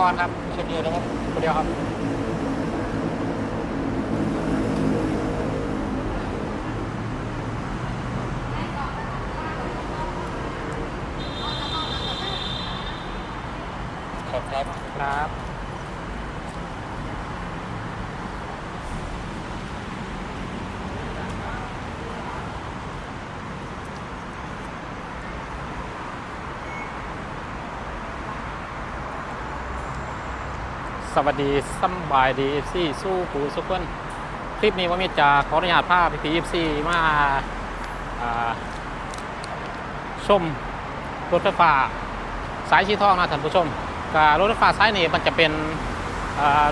ริญนครครับเช่นเดียวนะครับคนเดียวครับขอบครับครับ สวัสดีสำบายดีเอฟซีสู้ปูสุกคนคลิปนี้ว่ามีจะขออนุญาตภาพพีเอฟซีมาชมรถไฟฟ้าสายชีทองนะท่านผู้ชมกับรถไฟฟ้าสายนี้มันจะเป็น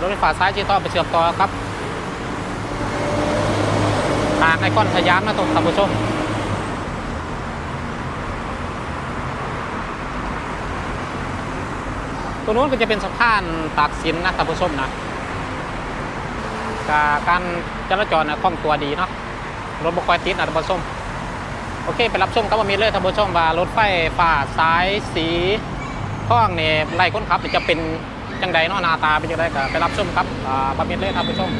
รถไฟฟ้าสายชีทองไปเชื่อมต่อครับทางไอคอนสยามนะท่านผู้ชม ตรงนู้นก็จะเป็นสะพานตากสินนะท่านผู้ชมนะการจราจรนะคล่องตัวดีเนาะรถบุคอยติดนะท่านผู้ชมโอเคไปรับชมครับว่ามีเลยท่านผู้ชมว่ารถไฟฟ้าสายสีท่องเนี่ยไล่คนขับจะเป็นจังใดเนาะหน้าตาเป็นจังไดก็ไปรับชมครับอ่าบะมีเลยท่านผู้ชม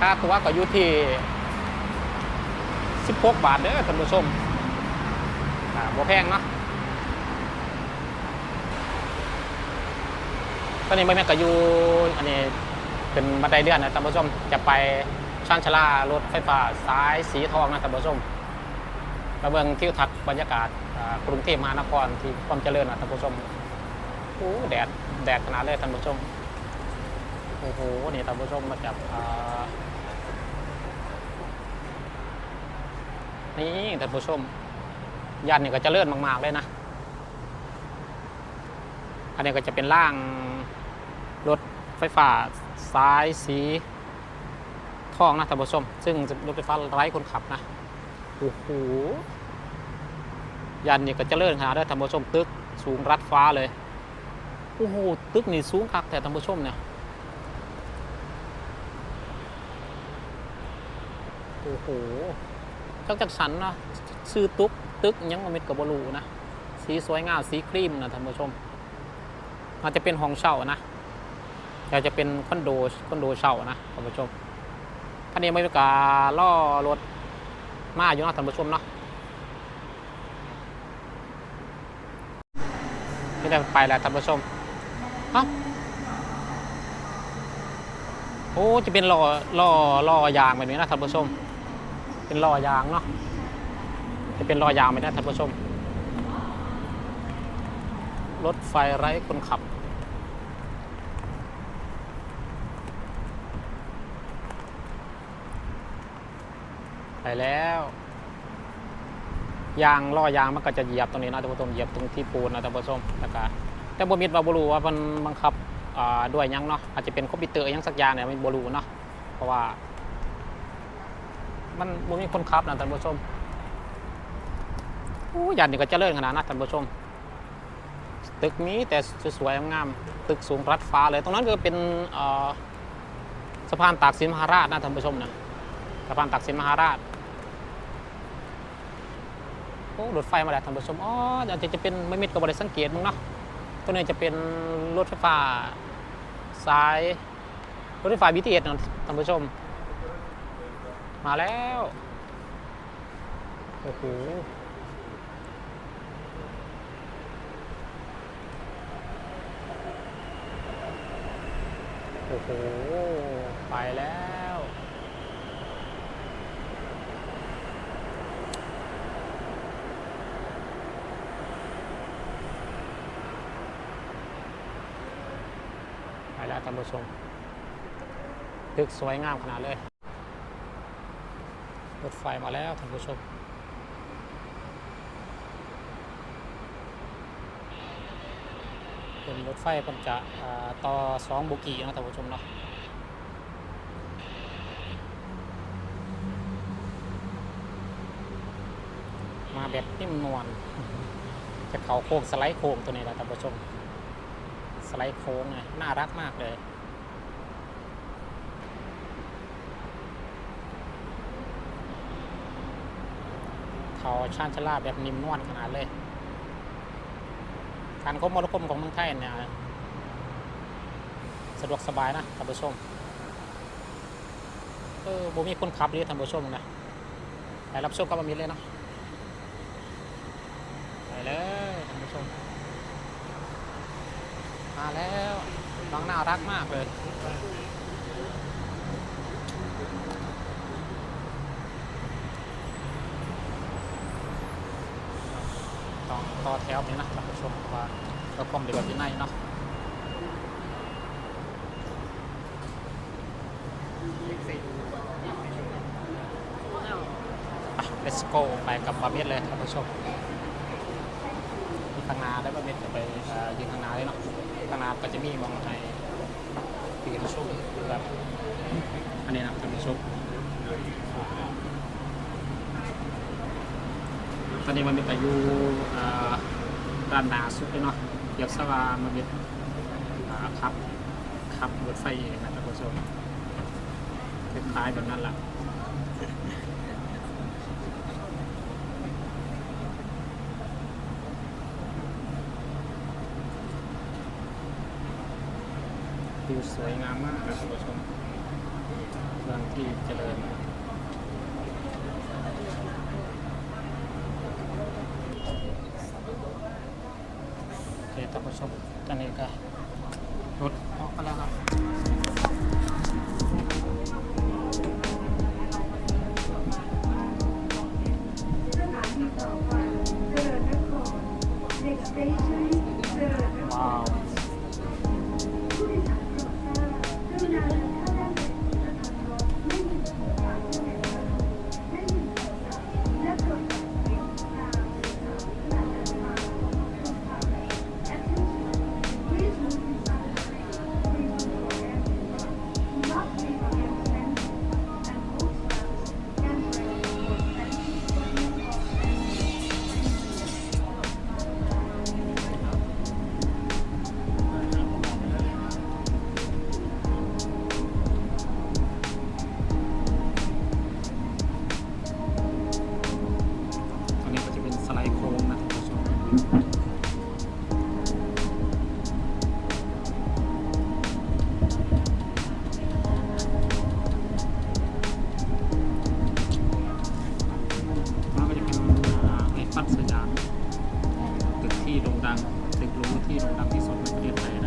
ค่าตัวก็อยู่ที่16บาทเด้อท่านผู้ชมอ่าบ่แพงเนาะ ตอนนี้ไม่แม่ก็อยู่อันนี้เป็นบันไดเลื่อนนะท่านผู้ชมจะไปชานชลารถไฟฟ้าสายสีทองนะท่านผู้ชมมาเบิงทิวทัศน์บรรยากาศกรุงเทพมหานครที่ความเจริญนะท่านผู้ชมโอ้แดดแดดขนาดเลยท่านผู้ชมโอ้โหนี่ท่านผู้ชมมาจากนี่ท่านผู้ชมย่านนี่ก็เจริญมาก ๆ เลยนะ อันนี้ก็จะเป็นร่าง ไฟฟ้าสายสีทองนะท่านผู้ชม ซึ่งรถไฟฟ้าไร้คนขับนะ โอ้โห ยันนี่ก็เจะเลื่อนขนาดได้ท่านผู้ชมตึกสูงรัดฟ้าเลย โอ้โห ตึกนี่สูงคักแต่ท่านผู้ชมเนี่ย โอ้โหจักจักสันนะซื้อตุ๊กตึกยังบ่เม็ดกับบลูนะ สีสวยงามสีครีมนะท่านผู้ชมอาจจะเป็นห้องเช่านะ อยาจจะเป็นคอนโดคอนโดเช่านะท่านผู้ชมท่านนี้ไม่มีการล่อรถมาอยู่นะท่านผู้ชมเนาะไม่ได้ไปแล้วท่านผู้ชมเอ้าโอ้จะเป็นล้อล้อล้อยางแบบนี้นะท่านผู้ชม เป็นล้อยางเนาะจะเป็นล้อยางแบบนี้นะท่านผู้ชม รถไฟไร้คนขับ ไปแล้ว ยางล้อยางมันก็จะเหยียบตรงนี้นะท่านผู้ชมเหยียบตรงที่ปูนนะท่านผู้ชมแล้วก็แต่บมิดว่าบ่รู้ว่ามันบังคับด้วยยังเนาะอาจจะเป็นคอมพิวเตอร์ยังสักอย่างเนี่ยมันบรูเนาะเพราะว่า มันบมีคนขับนะท่านผู้ชมโอ้ยันนี่ก็เจริญขนาดนะท่านผู้ชม ตึกนี้แต่สวยงามตึกสูงรัดฟ้าเลยตรงนั้นก็เป็นสะพานตากสินมหาราชนะท่านผู้ชมนะสะพานตากสินมหาราช อ้รถไฟมาแล้วท่านผู้ชมอ๋ออาจจะจะเป็นไม่มิดกับบริสังเกตมั้งเนาะตัวนี้จะเป็นรถไฟฟ้าสายรถไฟฟ้า BTS นะท่านผู้ชม มาแล้วโอ้โหโอ้โหไปแล้ว ไปแล้ว ท่านผู้ชมตึกสวยงามขนาดเลยรถไฟมาแล้วท่านผู้ชมเป็นรถไฟมันจะอ่าต่อสองโบกี้นะท่านผู้ชมเนาะมาแบบนิ่มนวลจะเขาโค้งสไลด์โค้งตัวนี้แหละท่านผู้ชม สไลด์โค้งไงน่ารักมากเลยเขาชานชลาแบบนิ่มนวลขนาดเลย การคบมรคมของเมืองไทยเนี่ย สะดวกสบายนะท่านผู้ชมเออบ่มีคนขับเลยท่านผู้ชมนะไปรับชมกับบะมิดเลยเนาะไปเลยท่านผู้ชม มาแล้วน้องน่ารักมากเลยต้องต่อแถวนี้นะท่านผู้ชมว่าเราคอมเดียวกับที่ไหนเนาะอะ let's go ไปกับบาเมดเลยท่านผู้ชมที่ข้างหน้าได้บาเมดจะไปยืนข้างหน้าเลยเนาะ ข้างหน้าก็จะมีมองในปีนชุ่มแบบอันนี้นะท่านผู้ชมตอนนี้มันมีแต่อยู่อ่าด้านหนาสุดเลยเนาะเดียวสวามันมีอ่าขับขับรถไฟเองนะท่านผู้ชมคล้ายๆแบบนั้นแหละ สวยงามมากครับคุณผู้ชมเมืองที่เจริญโอเคท่านผู้ชมตอนนี้ก็รถออกไปแล้วครับ ที่โด่งดังตึกรู้ที่โด่งดังที่สุดในประเทศไทย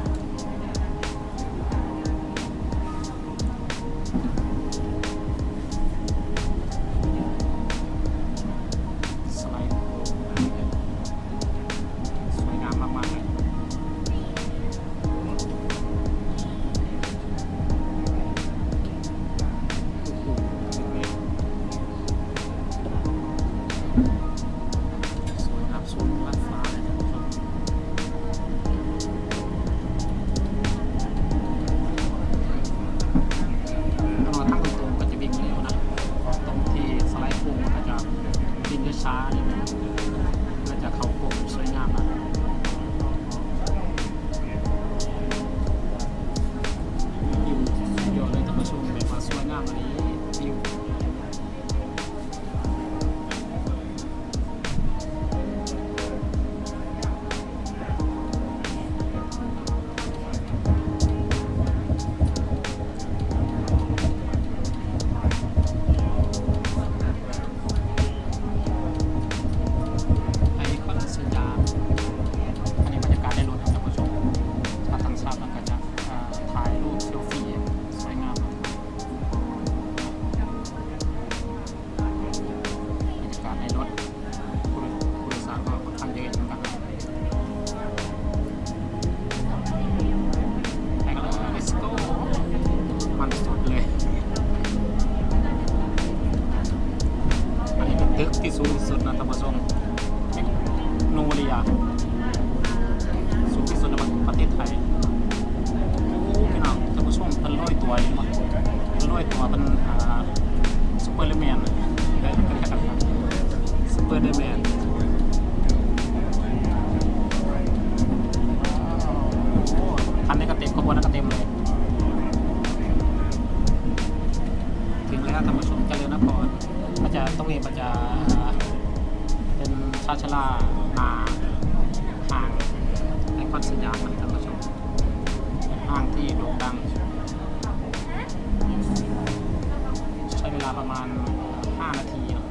ประมาณ 5 นาทีเนอะ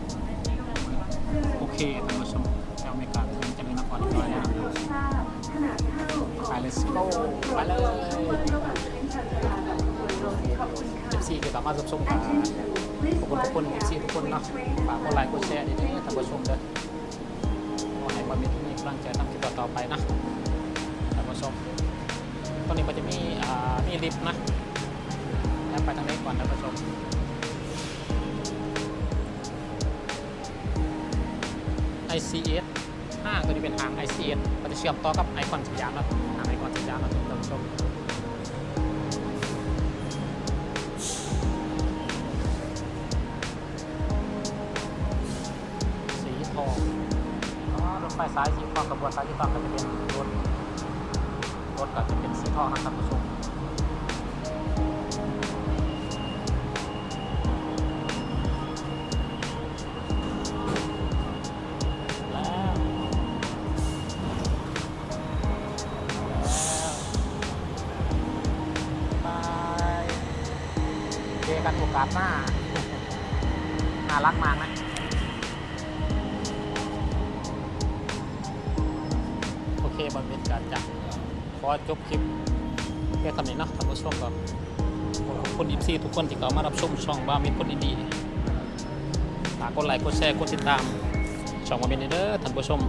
โอเคท่านผู้ชมแถวอเมริกาถึงเจริญนครเรียบร้อยแล้วไป let's go ไปเลยเอฟซีเกี่ยวกับมาสับสมกันขอบคุณทุกคนเอฟซีทุกคนเนาะฝากกดไลค์กดแชร์ดีๆท่านผู้ชมเด้อขอให้บอมิตมีกำลังใจทำคลิปต่อๆไปนะท่านผู้ชมตอนนี้ก็จะมีอ่ามีลิฟต์นะแล้วไปทางนี้ก่อนท่านผู้ชม ICS ห้าตัวนี้เป็นทาง ICS มันจะเชื่อมต่อกับไอคอนสยามนะทางไอคอนสยามนะท่านผู้ชมสีทองรถไฟสายสีทองกระบวนสายสีทองก็จะเป็นรถรถก็จะเป็นสีทองนะท่านผู้ชม กันโอกาสหน้าน่ารักมากนะโอเคบอลเป็นการจัดขอจบคลิปแค่ทำนี้เนาะท่านผู้ชมก็ขอบคุณอีซีทุกคนที่เข้ามารับชมช่องบ้ามิตรคนดีๆฝากกดไลค์กดแชร์กดติดตาม ช่องบ้ามิตรเด้อท่านผู้ชม